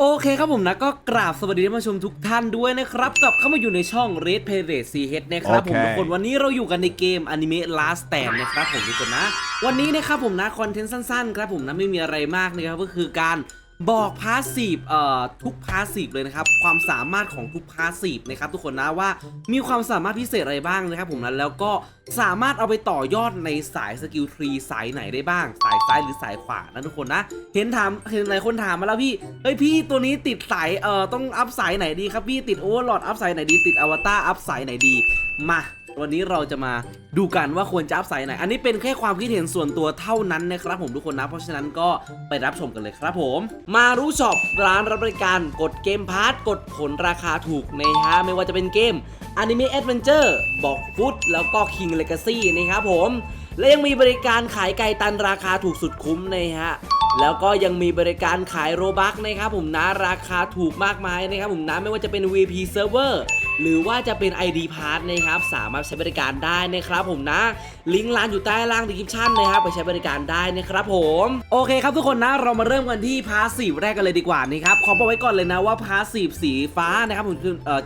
โอเคครับผมนะก็กราบสวัสดีท่านผู้ชมทุกท่านด้วยนะครับกลับเข้ามาอยู่ในช่อง Red p a r a d e CH นะครับผมโอเคทุกคนวันนี้เราอยู่กันในเกม Anime Last Stand นะครับผมทุกคนนะ วันนี้นะครับผมนะคอนเทนต์สั้นๆ ครับผมนะไม่มีอะไรมากนะครับก็คือการ บอกพาสซีฟเอ่อทุกพาสซีฟเลยนะครับ ความสามารถของทุกพาสซีฟนะครับทุกคนนะว่ามีความสามารถพิเศษอะไรบ้างนะครับผมนะแล้วก็สามารถเอาไปต่อยอดในสายสกิลทรีสายไหนได้บ้าง สายซ้ายหรือสายขวานะทุกคนนะ เห็นถามเห็นหลายคนถามมาแล้วพี่เฮ้ยพี่ตัวนี้ติดสายเอ่อต้องอัพสายไหนดีครับพี่ติดโอเวอร์ลอดอัพสายไหนดีติดอวตารอัพสายไหนดีมา วันนี้เราจะมาดูกันว่าควรจะอัพสายไหน อันนี้เป็นแค่ความคิดเห็นส่วนตัวเท่านั้นนะครับผมทุกคนนะ เพราะฉะนั้นก็ไปรับชมกันเลยครับผม มารู้ช็อปร้านรับบริการกดเกมพาร์ทกดผลราคาถูกนะฮะไม่ว่าจะเป็นเกม Anime Adventure บอกฟุตแล้วก็ King Legacy นะครับผม และยังมีบริการขายไก่ตันราคาถูกสุดคุ้มนะฮะแล้วก็ยังมีบริการขายโรบักนะครับผมนะราคาถูกมากมายนะครับผมนะไม่ว่าจะเป็น VP Server หรือว่าจะเป็น ID Pass นะครับสามารถใช้บริการได้นะครับผมนะ ลิงก์ร้านอยู่ใต้ล่างดีคริปชั่นนะครับไปใช้บริการได้นะครับผมโอเคครับทุกคนนะเรามาเริ่มกันที่พาสซีฟแรกกันเลยดีกว่านะครับขอบอกไว้ก่อนเลยนะว่าพาสซีฟสีฟ้านะครับผม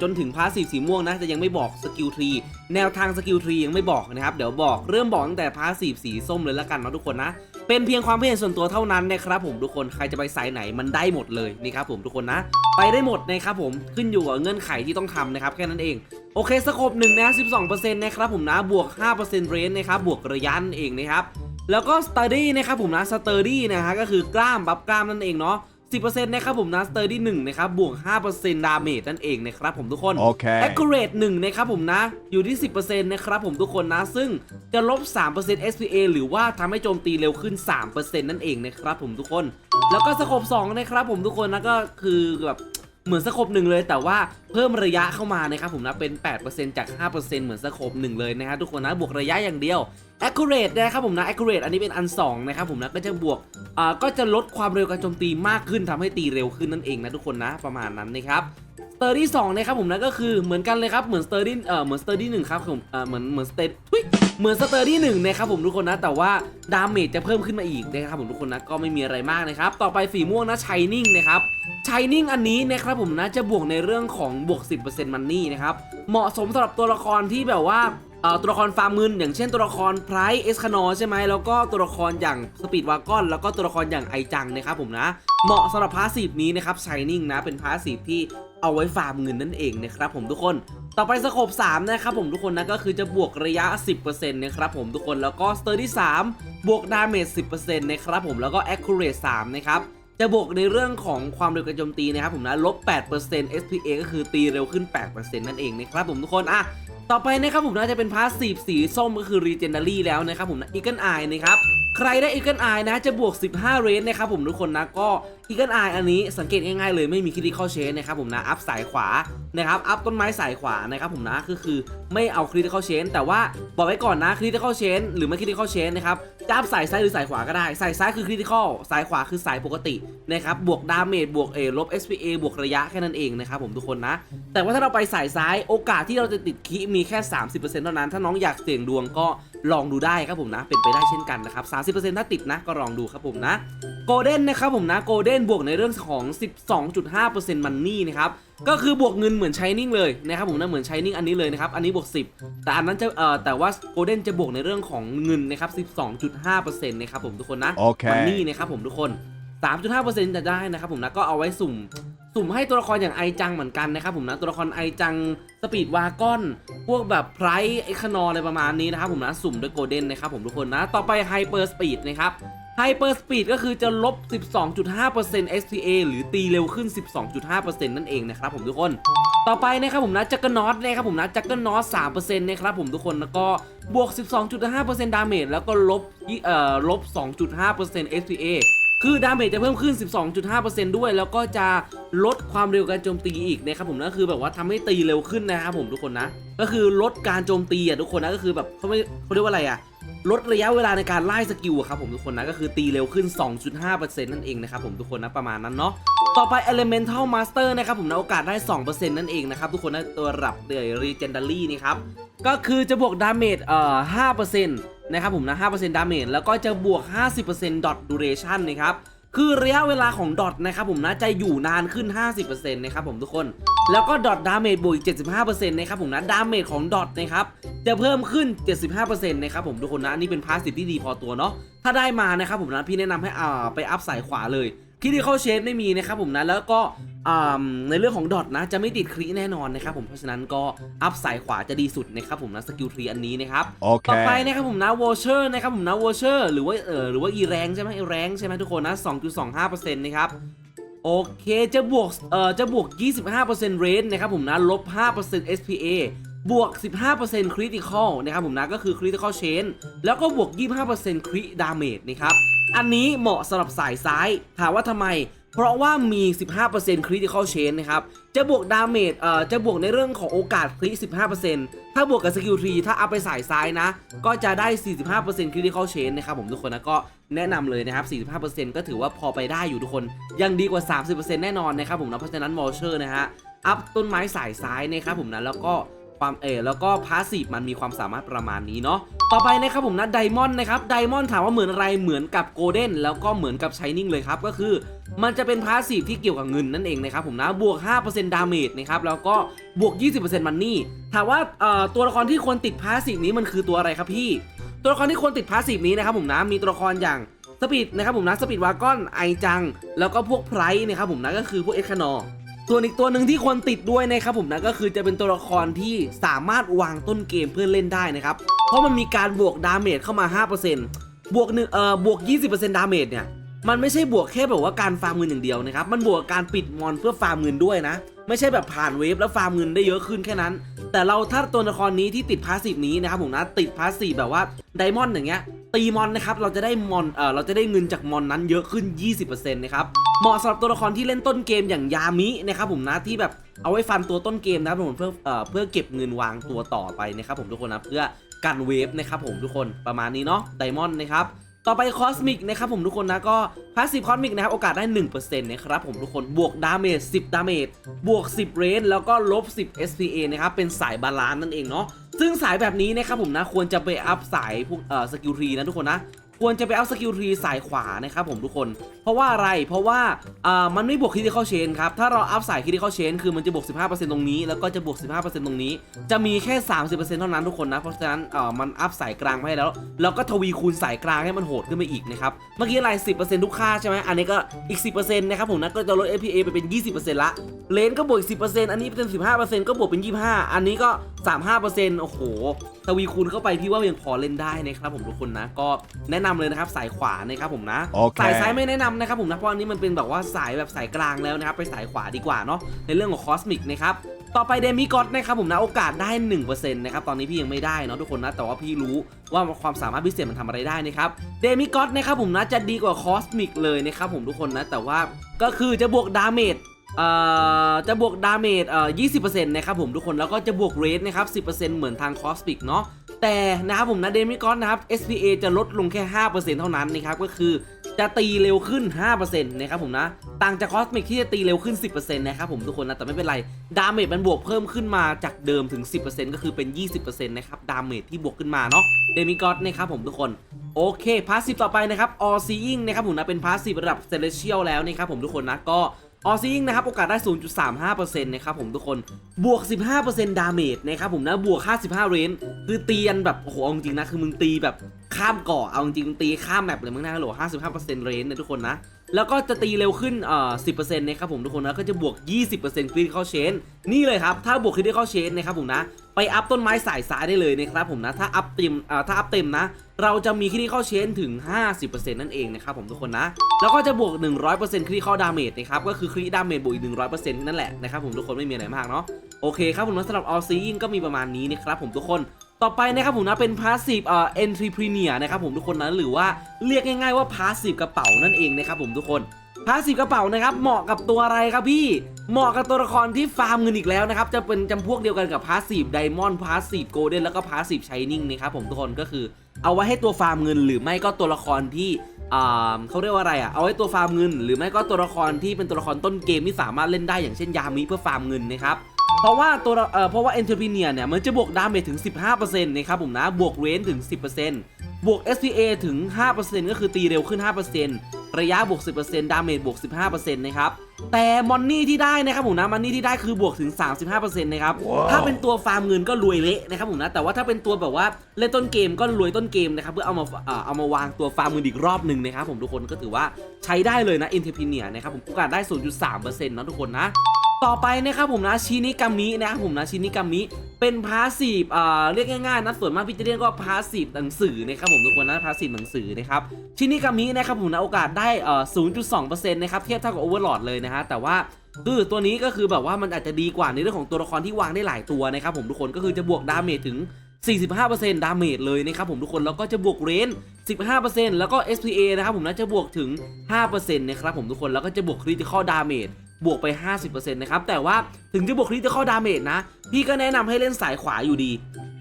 จนถึงพาสซีฟสีม่วงนะจะยังไม่บอกสกิลทรีแนวทางสกิลทรียังไม่บอกนะครับเดี๋ยวบอกเริ่มบอกตั้งแต่พาสซีฟสีส้มเลยละกันนะทุกคนนะ เป็นเพียงความเห็นส่วนตัวเท่านั้นนะครับผมทุกคนใครจะไปสายไหนมันได้หมดเลยนี่ครับผมทุกคนนะ ไปได้หมดนะครับผมขึ้นอยู่กับเงื่อนไขที่ต้องทำนะครับแค่นั้นเองโอเคสโคปหนึ่งนะ12%นะครับผมนะบวก 5%เรนนะครับบวกระยะนั่นเองนะครับแล้วก็สต u d ดี้นะครับผมนะสเตอร์ดี้นะฮะก็คือกล้ามบับกล้ามนั่นเองเนาะ 10%นะครับผมนะสเตอร์ดี้1นะครับบวก 5%ดาเมจนั่นเองนะครับผมทุกคน Okay. accurate 1นะครับผมนะอยู่ที่ 10%นะครับผมทุกคนนะ ซึ่งจะลบ 3% SPA หรือว่าทำให้โจมตีเร็วขึ้น 3%นั่นเองนะครับผมทุกคน แล้วก็สโคป2นะครับผมทุกคนนะก็คือแบบ เหมือนสโคปหนึ่งเลย แต่ว่าเพิ่มระยะเข้ามานะครับผมนะเป็น 8%จาก 5%เหมือนสโคปหนึ่งเลยนะฮะทุกคนนะบวกระยะอย่างเดียว accurate นะครับผมนะ accurate อันนี้เป็นอัน 2 นะครับผมนะก็จะบวกอ่าก็จะลดความเร็วการโจมตีมากขึ้นทำให้ตีเร็วขึ้นนั่นเองนะทุกคนนะประมาณนั้นนะครับสเตอร์ดี้สองนะครับผมนะก็คือเหมือนกันเลยครับเหมือนสเตอร์ดี้เอ่อเหมือนสเตอร์ดี้หนึ่งครับผมเอ่อเหมือนเหมือนสเตอร์ทุยเหมือนสเตอร์ดี้หนึ่งนะครับผมทุกคนนะ แต่ว่าดาเมจจะเพิ่มขึ้นมาอีกนะครับผมทุกคนนะก็ไม่มีอะไรมากนะครับ ต่อไปสีม่วงนะชายนิ่งนะครับ ชายนิ่งอันนี้นะครับผมนะจะบวกในเรื่องของบวก 10%มันนี่นะครับ เหมาะสมสำหรับตัวละครที่แบบว่าตัวละครฟาร์มเงินอย่างเช่นตัวละครไพร์เอสคานอใช่ไหมแล้วก็ตัวละครอย่างสปีดวากอนแล้วก็ตัวละครอย่างไอจังนะครับผมนะ เหมาะสำหรับพาสีฟนี้นะครับชายนิ่งนะเป็นพาสีฟที่เอาไว้ฟาร์มเงินนั่นเองนะครับผมทุกคนต่อไปสโคป3นะครับผมทุกคนนะก็คือจะบวกระยะ 10%นะครับผมทุกคนแล้วก็สเตอร์ที่3บวกดาเมจ10%นะครับผมแล้วก็ accurate 3นะครับ จะบวกในเรื่องของความเร็วการโจมตีนะครับผมนะลบ 8% SPA ก็คือตีเร็วขึ้น 8%นั่นเองนะครับผมทุกคนอะต่อไปนะครับผมนะจะเป็นพาสซีฟสีส้มก็คือรีเจนเดอรี่แล้วนะครับผมนะ Eagle Eye นะครับใครได้ Eagle Eye นะจะบวก 15 เรนนะครับผมทุกคนนะก็ Eagle Eye อันนี้สังเกตง่ายๆเลยไม่มี Critical Change นะครับผมนะอัพสายขวานะครับอัพต้นไม้สายขวานะครับผมนะก็คือไม่เอา Critical Change แต่ว่าบอกไว้ก่อนนะ Critical Change หรือไม่ Critical Change นะครับจะอัพสายซ้ายหรือสายขวาก็ได้ สายซ้ายคือ Critical สายขวาคือสายปกตินะครับบวกดาเมจบวกเอลบ SPA บวกระยะแค่นั้นเองนะครับผมทุกคนนะแต่ว่าถ้าเราไปสายซ้ายโอกาสที่เราจะติดคีมีแค่ 30%เท่านั้น ถ้าน้องอยากเสี่ยงดวงก็ลองดูได้ครับผมนะ เป็นไปได้เช่นกันนะครับ30%ถ้าติดนะก็ลองดูครับผมนะโกลเด้นนะครับผมนะโกลเด้นบวกในเรื่องของ 12.5%มันนี่นะครับก็คือบวกเงินเหมือนชายนิ่งเลยนะครับผมนะเหมือนชายนิ่งอันนี้เลยนะครับอันนี้บวก 10 แต่อันนั้นจะเอ่อแต่ว่าโกลเด้นจะบวกในเรื่องของเงินนะครับ12.5%นะครับผมทุกคนนะโอเคมันนี่นะครับผมทุกคน 3.5%จะได้นะครับผมนะก็เอาไว้สุ่มสุ่มให้ตัวละครอย่างไอจังเหมือนกันนะครับผมนะตัวละครไอจังสปีดวากอน พวกแบบไพรไอคานออะไรประมาณนี้นะครับผมนะสุ่มด้วยโกลเด้นนะครับผมทุกคนนะ ต่อไปไฮเปอร์สปีดนะครับ ไฮเปอร์สปีดก็คือจะลบ 12.5% SPA หรือตีเร็วขึ้น 12.5%นั่นเองนะครับผมทุกคน ต่อไปนะครับผมนะจักรนอตนะครับผมนะจักรนอต3%นะครับผมทุกคนแล้วก็บวก 12.5%ดาเมจแล้วก็ลบเอ่อลบ 2.5% SPA คือดาเมจจะเพิ่มขึ้น 12.5%ด้วย แล้วก็จะลดความเร็วการโจมตีอีกนะครับผมนะคือแบบว่าทำให้ตีเร็วขึ้นนะครับผมทุกคนนะ ก็คือลดการโจมตีอะทุกคนนะก็คือแบบเขาไม่เขาเรียกว่าอะไรอะ ลดระยะเวลาในการไล่สกิลครับผมทุกคนนะก็คือตีเร็วขึ้น 2.5%นั่นเองนะครับผมทุกคนนะประมาณนั้นเนาะต่อไป Elemental Master นะครับผมนะโอกาสได้ 2%นั่นเองนะครับทุกคนนะตัวรับเดย Legendary นี่ครับก็คือจะบวกดาเมจเอ่อ5%นะครับผมนะ5%ดาเมจแล้วก็จะบวก 50% dot duration นะครับ คือระยะเวลาของดอทนะครับผมนะจะอยู่นานขึ้น 50%นะครับผมทุกคน แล้วก็ดอทดาเมจบวกอีก75%นะครับผมนะดาเมจของดอทนะครับจะเพิ่มขึ้น 75%นะครับผมทุกคนนะอันนี้เป็นพาสซีฟที่ดีพอตัวเนาะถ้าได้มานะครับผมนะพี่แนะนำให้อ่าไปอัพสายขวาเลย คิดที่เข้าเชฟไม่มีนะครับผมนะแล้วก็อ่าในเรื่องของดอทนะจะไม่ติดครีแน่นอนนะครับผมเพราะฉะนั้นก็อัพสายขวาจะดีสุดนะครับผมนะสกิลทรีอันนี้นะครับต่อไป Okay. นะครับผมนะวอเชอร์นะครับผมนะวอเชอร์หรือว่าเออหรือว่าอีแรงใช่ไหมอีแรงใช่ไหมทุกคนนะ 2.25%นะครับโอเคจะบวกเอ่อจะบวก 25%เรนนะครับผมนะลบ 5% SPA บวก 15% Critical นะครับผมนะก็คือ Critical Chain แล้วก็บวก 25% Crit Damage นะครับ อันนี้เหมาะสำหรับสายซ้าย ถามว่าทำไม เพราะว่ามี 15% Critical Chain นะครับ จะบวกดาเมจเอ่อจะบวกในเรื่องของโอกาสคริ15%ถ้าบวกกับสกิลทรีถ้าเอาไปสายซ้ายนะ ก็จะได้ 45% Critical Chain นะครับผมทุกคนนะก็แนะนำเลยนะครับ 45%ก็ถือว่าพอไปได้อยู่ทุกคน ยังดีกว่า 30%แน่นอนนะครับผมนะเพราะฉะนั้นวอลเชอร์นะฮะอัพต้นไม้สายซ้ายนะครับผมนะแล้วก็ความเออแล้วก็พาสซีฟมันมีความสามารถประมาณนี้เนาะ ต่อไปนะครับผมนะไดมอนด์นะครับไดมอนด์ถามว่าเหมือนอะไรเหมือนกับโกลเด้นแล้วก็เหมือนกับชายนิ่งเลยครับก็คือมันจะเป็นพาสซีฟที่เกี่ยวกับเงินนั่นเองนะครับผมนะบวก 5%ดาเมจนะครับแล้วก็บวก 20%มันนี่ถามว่าตัวละครที่ควรติดพาสซีฟนี้มันคือตัวอะไรครับพี่ ตัวละครที่ควรติดพาสซีฟนี้นะครับผมนะมีตัวละครอย่างสปีดนะครับผมนะสปีดวากอนไอจัง แล้วก็พวกไพรส์นะครับผมนะก็คือพวกเอ็กคานอ ส่วนอีกตัวหนึ่งที่ควรติดด้วยนะครับผมนะก็คือจะเป็นตัวละครที่สามารถวางต้นเกมเพื่อเล่นได้นะครับ เพราะมันมีการบวกดาเมจเข้ามา 5%บวกหนึ่งเอ่อบวก 20%ดาเมจเนี่ยมันไม่ใช่บวกแค่แบบว่าการฟาร์มเงินอย่างเดียวนะครับ มันบวกกับการปิดมอนเพื่อฟาร์มเงินด้วยนะ ไม่ใช่แบบผ่านเวฟแล้วฟาร์มเงินได้เยอะขึ้นแค่นั้น แต่เราถ้าตัวละครนี้ที่ติดพาสซีฟนี้นะครับผมนะติดพาสซีฟแบบว่าไดมอนด์อย่างเงี้ย ตีมอนนะครับเราจะได้มอนเอ่อเราจะได้เงินจากมอนนั้นเยอะขึ้น 20%นะครับเหมาะสำหรับตัวละครที่เล่นต้นเกมอย่างยามินะครับผมนะที่แบบเอาไว้ฟันตัวต้นเกมนะครับผมเพื่อเอ่อเพื่อเก็บเงินวางตัวต่อไปนะครับผมทุกคนนะเพื่อกันเวฟนะครับผมทุกคนประมาณนี้เนาะไดมอนด์นะครับ ต่อไปคอสมิกนะครับผมทุกคนนะก็พาสซีฟคอสมิกนะครับโอกาสได้ 1%นะครับผมทุกคนบวกดาเมจ10 ดาเมจบวก 10 เรนแล้วก็ลบ 10 SPA นะครับเป็นสายบาลานซ์นั่นเองเนาะซึ่งสายแบบนี้นะครับผมนะควรจะไปอัพสายพวกเอ่อสกิลทรีนะทุกคนนะ ควรจะไปอัพสกิลทรีสายขวานะครับผมทุกคน เพราะว่าอะไรเพราะว่าอ่ามันไม่บวกคิด i เข้าเชนครับ ถ้าเราอัพสายคิด i เข้าเชนคือมันจะบวก 15%ตรงนี้ แล้วก็จะบวก 15%ตรงนี้ จะมีแค่ 30%เท่านั้นทุกคนนะ เพราะฉะนั้นเอ่อมันอัพสายกลางไปแล้ว แล้วก็ทวีคูณสายกลางให้มันโหดขึ้นไปอีกนะครับ เมื่อกี้อะไร 10%ทุกค่าใช่ไหมอันนี้ก็อีก 10%นะครับผมนะก็จะลด APA ไปเป็น 20%ละเลนก็บวกอีก10%อันนี้เป็น 15%ก็บวกเป็น 25 อันนี้ก็ 35%โอ้โหทวีคูณเข้าไปพี่ว่ายังพอเล่นได้นะครับผมทุกคนนะก็แนะนำเลยนะครับสายขวานะครับผมนะโอเคสายซ้ายไม่แนะนำนะครับผมนะเพราะอันนี้มันเป็นแบบว่าสายแบบสายกลางแล้วนะครับไปสายขวาดีกว่าเนาะในเรื่องของคอสมิกนะครับต่อไปเดมิกอ d นะครับผมนะโอกาสได้ 1%นะครับตอนนี้พี่ยังไม่ได้เนาะทุกคนนะแต่ว่าพี่รู้ว่าความสามารถพิเศษมันทำอะไรได้นะครับเดมิกอ d นะครับผมนะจะดีกว่าคอสมิกเลยนะครับผมทุกคนนะแต่ว่าก็คือจะบวกดาเมจเอ่อจะบวกดาเมจเอ่อ20%นะครับผมทุกคนแล้วก็จะบวกเรทนะครับ 10%เหมือนทางคอสปิกเนาะ แต่นะครับผมนะเดมิกอนนะครับ SPA จะลดลงแค่ 5%เท่านั้นนะครับก็คือจะตีเร็วขึ้น 5%นะครับผมนะ ต่างจากคอสเมิกที่จะตีเร็วขึ้น 10%นะครับผมทุกคนนะ แต่ไม่เป็นไร ดาเมจมันบวกเพิ่มขึ้นมาจากเดิมถึง 10%ก็คือเป็น 20%นะครับ ดาเมจที่บวกขึ้นมาเนาะ เดมิกอนนะครับผมทุกคน โอเค พาสซีฟต่อไปนะครับ All Seeing นะครับผมนะ เป็นพาสซีฟระดับ Celestial แล้วนะครับผมทุกคนนะ ก็ ออซิงนะครับ โอกาสได้ 0.35%นะครับผมทุกคน บวก 15%ดาเมจนะครับผมนะ บวก 55 เรนคือตีกันแบบ โอ้โหจริงนะ คือมึงตีแบบข้ามเกาะ เอาจริงๆมึงตีข้ามแมปเลยมึงนะโหล55%เรนนะทุกคนนะ แล้วก็จะตีเร็วขึ้นเอ่อ10%นะครับผมทุกคนนะ ก็จะบวก 20%คริติคอลเชนนี่เลยครับ ถ้าบวกคริติคอลเชนนะครับผมนะ ไปอัพต้นไม้สายซ้ายได้เลยนะครับผมนะถ้าอัพเต็มถ้าอัพเต็มนะ เราจะมีคริติคอลเชนถึง 50%นั่นเองนะครับผมทุกคนนะ แล้วก็จะบวก 100%คริติคอลดาเมจนะครับก็คือคริดาเมจบวกอีก100%นั่นแหละนะครับผมทุกคนไม่มีอะไรมากเนาะโอเคครับผมนะสำหรับ All Seeing ก็มีประมาณนี้นะครับผมทุกคนต่อไปนะครับผมนะเป็น Passive เอ่อ Entrepreneur นะครับผมทุกคนนะหรือว่าเรียกง่ายๆว่า Passive กระเป๋านั่นเองนะครับผมทุกคน พาสีกระเป๋านะครับเหมาะกับตัวอะไรครับพี่เหมาะกับตัวละครที่ฟาร์มเงินอีกแล้วนะครับ จะเป็นจำพวกเดียวกันกับพาสีไดมอนด์พาสีโกลเด้นแล้วก็พาสีชายนิ่งนะครับผมทุกคนก็คือ เอาไว้ให้ตัวฟาร์มเงิน หรือไม่ก็ตัวละครที่อ่าเขาเรียกว่าอะไรอะ เอาไว้ตัวฟาร์มเงิน หรือไม่ก็ตัวละครที่เป็นตัวละครต้นเกมที่สามารถเล่นได้อย่างเช่นยามิเพื่อฟาร์มเงินนะครับเพราะว่าตัวเอ่อเพราะว่า Entrepreneur เนี่ยมันจะบวกดาเมจถึง 15%นะครับผมนะบวกเรนถึง 10% บวก SPA ถึง 5%ก็คือตีเร็วขึ้น 5%ระยะบวก 10%ดาเมจบวก 15%นะครับ แต่มอนนี่ที่ได้นะครับผมนะมอนนี่ที่ได้คือบวกถึง 35%นะครับถ้าเป็นตัวฟาร์มเงินก็รวยเละนะครับผมนะ แต่ว่าถ้าเป็นตัวแบบว่าเล่นต้นเกมก็รวยต้นเกมนะครับ เพื่อเอามาเอ่อเอามาวางตัวฟาร์มเงินอีกรอบหนึ่งนะครับผมทุกคนก็ถือว่าใช้ได้เลยนะอินเทอร์พิเนียนะครับผมโอกาสได้ 0.3%นะทุกคนนะ ต่อไปนะครับผมนะชินิกามินะครับผมนะชินิกามิเป็นพาสซีฟเอ่อเรียกง่ายๆนะส่วนมากพี่จะเรียกว่าพาสซีฟหนังสือนะครับผมทุกคนนะพาสซีฟหนังสือนะครับชินิกามินะครับผมนะโอกาสได้เอ่อ0.2%นะครับเทียบเท่ากับโอเวอร์ลอดเลยนะฮะแต่ว่าคือตัวนี้ก็คือแบบว่ามันอาจจะดีกว่าในเรื่องของตัวละครที่วางได้หลายตัวนะครับผมทุกคนก็คือจะบวกดาเมจถึง 45%ดาเมจเลยนะครับผมทุกคนแล้วก็จะบวกเรนจ์15%แล้วก็ SPA นะครับผมนะจะบวกถึง 5%นะครับผมทุกคนแล้วก็จะบวกคริติคอลดาเมจ บวกไป 50%นะครับแต่ว่าถึงจะบวกคริติคอลดาเมจนะ พี่ก็แนะนำให้เล่นสายขวาอยู่ดี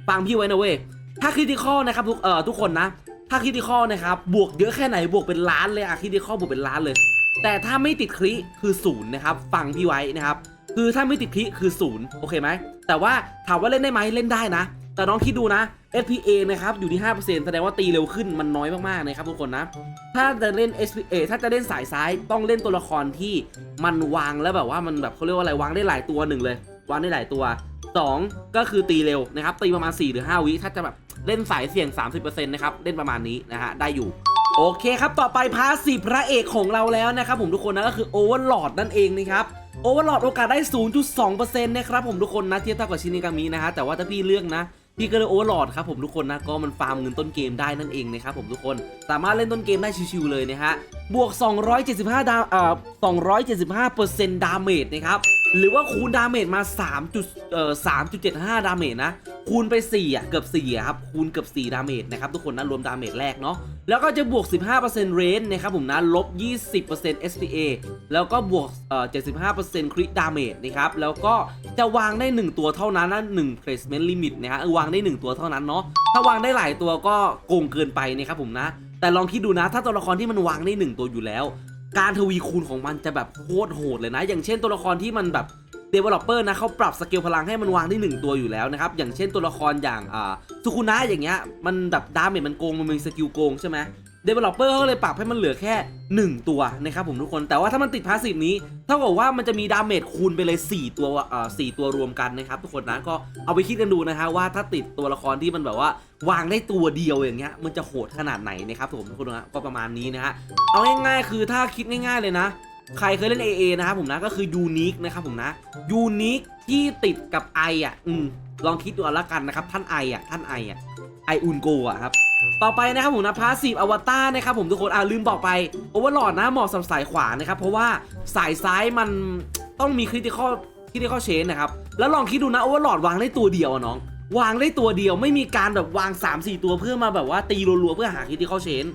ฟังพี่ไว้นะเว้ยถ้าคริติคอลนะครับทุกเอ่อทุกคนนะ ถ้าคริติคอลนะครับบวกเยอะแค่ไหนบวกเป็นล้านเลยอะคริติคอลบวกเป็นล้านเลย แต่ถ้าไม่ติดคริคือศูนย์นะครับฟังพี่ไว้นะครับคือถ้าไม่ติดคลิคือศูนย์โอเคไหมแต่ว่าถามว่าเล่นได้ไหมเล่นได้นะ แต่น้องคิดดูนะ FPA นะครับอยู่ที่ 5%แสดงว่าตีเร็วขึ้นมันน้อยมากๆนะครับทุกคนนะ ถ้าจะเล่น SPA ถ้าจะเล่นสายซ้ายต้องเล่นตัวละครที่มันวางแล้วแบบว่ามันแบบเขาเรียกว่าอะไรวางได้หลายตัวหนึ่งเลยวางได้หลายตัว 2 ก็คือตีเร็วนะครับตีประมาณ 4 หรือ 5 วิถ้าจะแบบเล่นสายเสี่ยง 30%นะครับเล่นประมาณนี้นะฮะได้อยู่โอเคครับ ต่อไปพาสีพระเอกของเราแล้วนะครับผมทุกคนนะก็คือโอเวอร์ลอดนั่นเองนะครับโอเวอร์ลอดโอกาสได้ 0.2%นะครับผมทุกคนนะเทียบเท่ากับชินิกามินะฮะแต่ว่าถ้าพี่เลือกนะ พี่ก็เลยโอเวอร์ลอดครับผมทุกคนนะก็มันฟาร์มเงินต้นเกมได้นั่นเองนะครับผมทุกคนสามารถเล่นต้นเกมได้ชิวๆเลยนะฮะบวก 275ดาวเอ่อ275%ดาเมจนะครับ หรือว่าคูณดาเมจมา3จุดเอ่อ3.75 ดาเมจนะ คูณไป 4 อะ เกือบ 4 อะครับ คูณเกือบ 4 ดาเมจนะครับ ทุกคนนะ รวมดาเมจแรกเนาะ แล้วก็จะบวก 15%เรนนะครับผมนะ ลบ 20% SPA แล้วก็บวกเอ่อ75%คริดาเมจนะครับ แล้วก็จะวางได้ 1 ตัวเท่านั้นนะ1 placement limit นะฮะวางได้ 1 ตัวเท่านั้นเนาะ ถ้าวางได้หลายตัวก็โกงเกินไปนะครับผมนะแต่ลองคิดดูนะ ถ้าตัวละครที่มันวางได้ 1 ตัวอยู่แล้ว การทวีคูณของมันจะแบบโคตรโหดเลยนะ อย่างเช่นตัวละครที่มันแบบเดเวลอปเปอร์นะเขาปรับสเกลพลังให้มันวางได้ 1 ตัวอยู่แล้วนะครับ อย่างเช่นตัวละครอย่างอ่าสุคุนะอย่างเงี้ยมันแบบดาเมจมันโกงมันมีสกิลโกงใช่ไหม Developer เขาเลยปรับให้มันเหลือแค่ 1 ตัวนะครับผมทุกคน แต่ว่าถ้ามันติดพาสซีฟนี้ เท่ากับว่ามันจะมีดาเมจคูณไปเลย 4 ตัวเอ่า4ตัวรวมกันนะครับทุกคนนะก็เอาไปคิดกันดูนะฮะว่าถ้าติดตัวละครที่มันแบบว่าวางได้ตัวเดียวอย่างเงี้ยมันจะโหดขนาดไหนนะครับผมทุกคนนะก็ประมาณนี้นะฮะเอาง่ายๆคือถ้าคิดง่าย ๆเลยนะใครเคยเล่น AA นะครับผมนะก็คือยูนิคนะครับผมนะยูนิคที่ติดกับไออะอืมลองคิดดูเอาละกันนะครับท่านไออะท่านไออะไออุนโกอะครับ ต่อไปนะครับผมนะพาสีฟอวตารนะครับผมทุกคนอ่าลืมบอกไปโอเวอร์หลอดนะเหมาะสำหรับสายขวานะครับเพราะว่าสายซ้ายมันต้องมีคริติคอลคริติคอลเชนนะครับแล้วลองคิดดูนะโอเวอร์หลอดวางได้ตัวเดียวอะน้อง วางได้ตัวเดียวไม่มีการแบบวาง 3-4 ตัวเพื่อมาแบบว่าตีรัวๆเพื่อหาคริติคอลเชน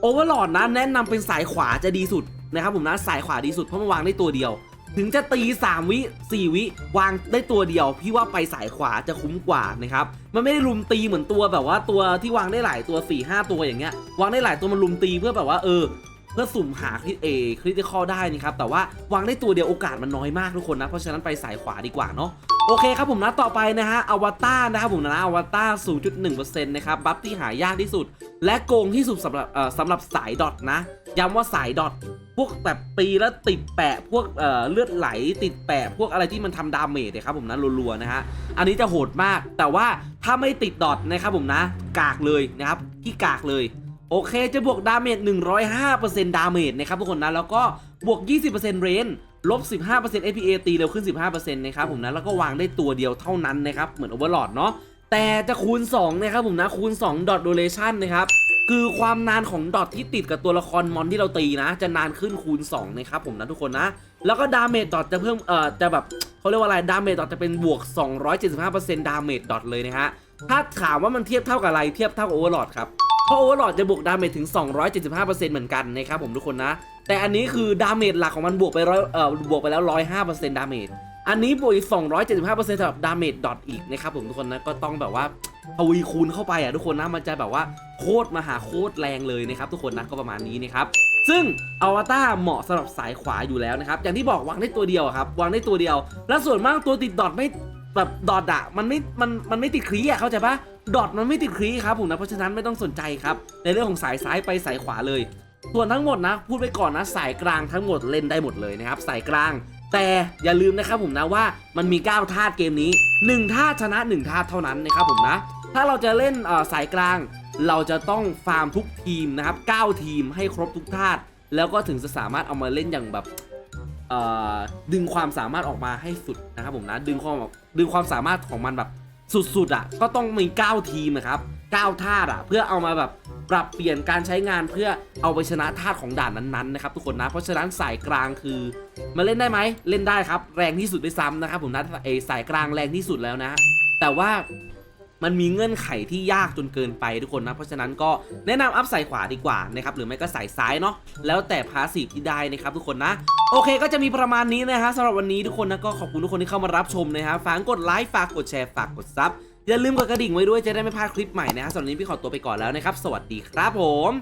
โอเวอร์หลอดนะแนะนำเป็นสายขวาจะดีสุดนะครับผมนะสายขวาดีสุดเพราะมันวางได้ตัวเดียว ถึงจะตี 3 วิ 4 วิ วางได้ตัวเดียว พี่ว่าไปสายขวาจะคุ้มกว่านะครับ มันไม่ได้ลุมตีเหมือนตัวแบบว่าตัวที่วางได้หลายตัว 4 5 ตัวอย่างเงี้ย วางได้หลายตัวมันลุมตีเพื่อแบบว่าเออ เพื่อสุ่มหาคริเอคริติคอลได้นะครับ แต่ว่าวางได้ตัวเดียวโอกาสมันน้อยมากทุกคนนะ เพราะฉะนั้นไปสายขวาดีกว่าเนาะ โอเคครับผมนะต่อไปนะฮะอวตารนะครับผมนะอวตาร0.1%นะครับบัฟที่หายากที่สุด และโกงที่สุดสำหรับเอ่อสำหรับสายดอทนะย้ำว่าสายดอทพวกแบบปีแล้วติดแปะพวกเอ่อเลือดไหลติดแปะพวกอะไรที่มันทำดาเมจนะครับผมนะรัวๆนะฮะอันนี้จะโหดมาก แต่ว่าถ้าไม่ติดดอทนะครับผมนะ กากเลยนะครับที่กากเลยโอเคจะบวกดาเมจ105%ดาเมจนะครับทุกคนนะแล้วก็บวก 20%เรน ลบ 15% FPA ตีเร็วขึ้น 15%นะครับผมนะ แล้วก็วางได้ตัวเดียวเท่านั้นนะครับ เหมือน Overlord เนาะ แต่จะคูณ 2 นะครับผมนะ คูณ2 dot duration นะครับ คือความนานของดอทที่ติดกับตัวละครมอนที่เราตีนะ จะนานขึ้นคูณ 2 นะครับผมนะทุกคนนะ แล้วก็ดาเมจดอทจะเพิ่ม เอ่อ จะแบบเขาเรียกว่าอะไร ดาเมจดอทจะเป็นบวก 275%ดาเมจดอทเลยนะฮะ ถ้าถามว่ามันเทียบเท่ากับอะไร เทียบเท่ากับ Overlord ครับ เพราะ Overlord จะบวกดาเมจถึง 275%เหมือนกันนะครับผมทุกคนนะ แต่อันนี้คือดาเมจหลักของมันบวกไปร้อยเอ่อบวกไปแล้ว 105%ดาเมจอันนี้บวกอีก 275%สำหรับดาเมจดอทอีกนะครับผมทุกคนนะก็ต้องแบบว่าทวีคูณเข้าไปอะทุกคนนะมันจะแบบว่าโคตรมหาโคตรแรงเลยนะครับทุกคนนะก็ประมาณนี้นะครับซึ่งอวตารเหมาะสำหรับสายขวาอยู่แล้วนะครับอย่างที่บอกวางได้ตัวเดียวครับวางได้ตัวเดียว แล้วส่วนมากตัวติดดอทไม่ แบบดอทอะมันไม่มันมันไม่ติดคลีอะเข้าใจปะดอทมันไม่ติดคลีครับผมนะเพราะฉะนั้นไม่ต้องสนใจครับ ในเรื่องของสายซ้ายไปสายขวาเลย ส่วนทั้งหมดนะ พูดไปก่อนนะสายกลางทั้งหมดเล่นได้หมดเลยนะครับสายกลาง แต่อย่าลืมนะครับผมนะว่ามันมี 9 ธาตุเกมนี้ 1 ธาตุชนะ 1 ธาตุเท่านั้นนะครับผมนะ ถ้าเราจะเล่นเอ่อสายกลาง เราจะต้องฟาร์มทุกทีมนะครับ9ทีมให้ครบทุกธาตุแล้วก็ถึงจะสามารถเอามาเล่นอย่างแบบเอ่อดึงความสามารถออกมาให้สุดนะครับผมนะดึงความ ดึงความสามารถของมันแบบสุดๆอะก็ต้องมี 9 ทีมนะครับ9ธาตุอะเพื่อเอามาแบบปรับเปลี่ยนการใช้งานเพื่อเอาไปชนะธาตุของด่านนั้นๆนะครับทุกคนนะเพราะฉะนั้นสายกลางคือมาเล่นได้ไหมเล่นได้ครับ แรงที่สุดด้วยซ้ำนะครับผมนะเออสายกลางแรงที่สุดแล้วนะ แต่ว่า มันมีเงื่อนไขที่ยากจนเกินไปทุกคนนะ เพราะฉะนั้นก็แนะนำอัพสายขวาดีกว่านะครับหรือไม่ก็สายซ้ายเนาะแล้วแต่พาสีที่ได้นะครับทุกคนนะ โอเคก็จะมีประมาณนี้นะฮะสำหรับวันนี้ทุกคนนะก็ขอบคุณทุกคนที่เข้ามารับชมนะฮะฝากกดไลค์ฝากกดแชร์ฝากกดซับอย่าลืมกดกระดิ่งไว้ด้วยจะได้ไม่พลาดคลิปใหม่นะฮะสำหรับวันนี้พี่ขอตัวไปก่อนแล้วนะครับสวัสดีครับผม